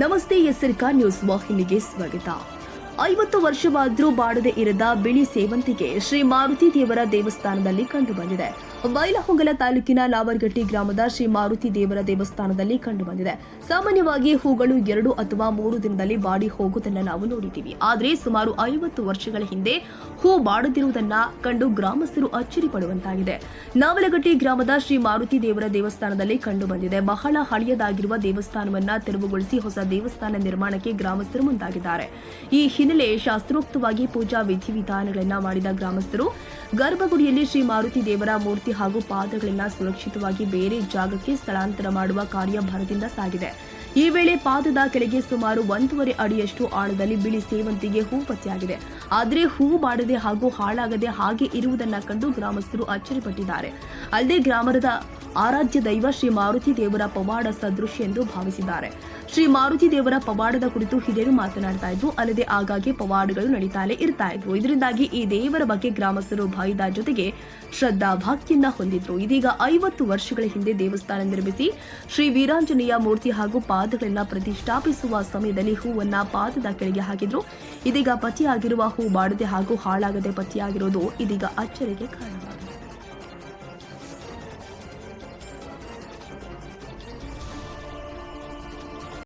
ನಮಸ್ತೆ ಎಸ್ಸರಿಕಾ ನ್ಯೂಸ್ ವಾಹಿನಿಗೆ ಸ್ವಾಗತ. ಐವತ್ತು ವರ್ಷವಾದರೂ ಬಾಡದೆ ಇರದ ಬಿಳಿ ಸೇವಂತಿಗೆ ಶ್ರೀ ಮಾರುತಿ ದೇವರ ದೇವಸ್ಥಾನದಲ್ಲಿ ಕಂಡುಬಂದಿದೆ. ಬೈಲಹೊಂಗಲ ತಾಲೂಕಿನ ಲಾವರ್ಗಟ್ಟಿ ಗ್ರಾಮದ ಶ್ರೀ ಮಾರುತಿ ದೇವರ ದೇವಸ್ಥಾನದಲ್ಲಿ ಕಂಡುಬಂದಿದೆ. ಸಾಮಾನ್ಯವಾಗಿ ಹೂಗಳು ಎರಡು ಅಥವಾ ಮೂರು ದಿನದಲ್ಲಿ ಬಾಡಿ ಹೋಗುವುದನ್ನ ನಾವು ನೋಡಿದ್ದೀವಿ. ಆದರೆ ಸುಮಾರು ಐವತ್ತು ವರ್ಷಗಳ ಹಿಂದೆ ಹೂ ಬಾಡದಿರುವುದನ್ನ ಕಂಡು ಗ್ರಾಮಸ್ಥರು ಅಚ್ಚರಿ ಪಡುವಂತಾಗಿದೆ. ನಾವಲಗಟ್ಟಿ ಗ್ರಾಮದ ಶ್ರೀ ಮಾರುತಿ ದೇವರ ದೇವಸ್ಥಾನದಲ್ಲಿ ಕಂಡುಬಂದಿದೆ. ಬಹಳ ಹಳೆಯದಾಗಿರುವ ದೇವಸ್ಥಾನವನ್ನ ತೆರವುಗೊಳಿಸಿ ಹೊಸ ದೇವಸ್ಥಾನ ನಿರ್ಮಾಣಕ್ಕೆ ಗ್ರಾಮಸ್ಥರು ಮುಂದಾಗಿದ್ದಾರೆ. ಈ ಹಿನ್ನೆಲೆ ಶಾಸ್ತ್ರೋಕ್ತವಾಗಿ ಪೂಜಾ ವಿಧಿವಿಧಾನಗಳನ್ನು ಮಾಡಿದ ಗ್ರಾಮಸ್ಥರು, ಗರ್ಭಗುಡಿಯಲ್ಲಿ ಶ್ರೀ ಮಾರುತಿ ದೇವರ ಮೂರ್ತಿ ಹಾಗೂ ಪಾದಗಳನ್ನು ಸುರಕ್ಷಿತವಾಗಿ ಬೇರೆ ಜಾಗಕ್ಕೆ ಸ್ಥಳಾಂತರ ಮಾಡುವ ಕಾರ್ಯ ಭರದಿಂದ ಸಾಗಿದೆ. ಈ ವೇಳೆ ಪಾದದ ಕೆಳಗೆ ಸುಮಾರು ಒಂದೂವರೆ ಅಡಿಯಷ್ಟು ಆಳದಲ್ಲಿ ಬಿಳಿ ಸೇವಂತಿಗೆ ಹೂ ಪತ್ತೆಯಾಗಿದೆ. ಆದರೆ ಹೂ ಬಾಡದೆ ಹಾಗೂ ಹಾಳಾಗದೆ ಹಾಗೆ ಇರುವುದನ್ನು ಕಂಡು ಗ್ರಾಮಸ್ಥರು ಅಚ್ಚರಿಪಟ್ಟಿದ್ದಾರೆ ಅಲ್ಲದೆ ಗ್ರಾಮದ ಆರಾಧ್ಯ ದೈವ ಶ್ರೀ ಮಾರುತಿ ದೇವರ ಪವಾಡ ಸದೃಶ್ ಎಂದು ಭಾವಿಸಿದ್ದಾರೆ. ಶ್ರೀ ಮಾರುತಿ ದೇವರ ಪವಾಡದ ಕುರಿತು ಹಿರಿಯರು ಮಾತನಾಡ್ತಾ ಇದ್ರು ಅಲ್ಲದೆ ಆಗಾಗ್ಗೆ ಪವಾಡಗಳು ನಡೀತಾನೆ ಇರ್ತಾ ಇದ್ರು ಇದರಿಂದಾಗಿ ಈ ದೇವರ ಬಗ್ಗೆ ಗ್ರಾಮಸ್ಥರು ಭಯದ ಜೊತೆಗೆ ಶ್ರದ್ಧಾ ಭಕ್ತಿಯಿಂದ ಹೊಂದಿದ್ರು. ಇದೀಗ ಐವತ್ತು ವರ್ಷಗಳ ಹಿಂದೆ ದೇವಸ್ಥಾನ ನಿರ್ಮಿಸಿ ಶ್ರೀ ವೀರಾಂಜನೇಯ ಮೂರ್ತಿ ಹಾಗೂ ಪಾದಗಳನ್ನ ಪ್ರತಿಷ್ಠಾಪಿಸುವ ಸಮಯದಲ್ಲಿ ಹೂವನ್ನ ಪಾದದ ಕೆಳಗೆ ಹಾಕಿದ್ರು. ಇದೀಗ ಪತಿಯಾಗಿರುವ ಹೂ ಬಾಡದೆ ಹಾಗೂ ಹಾಳಾಗದೆ ಪತಿಯಾಗಿರೋದು ಇದೀಗ ಅಚ್ಚರಿಗೆ ಕಾರಣವಾಗಿದೆ.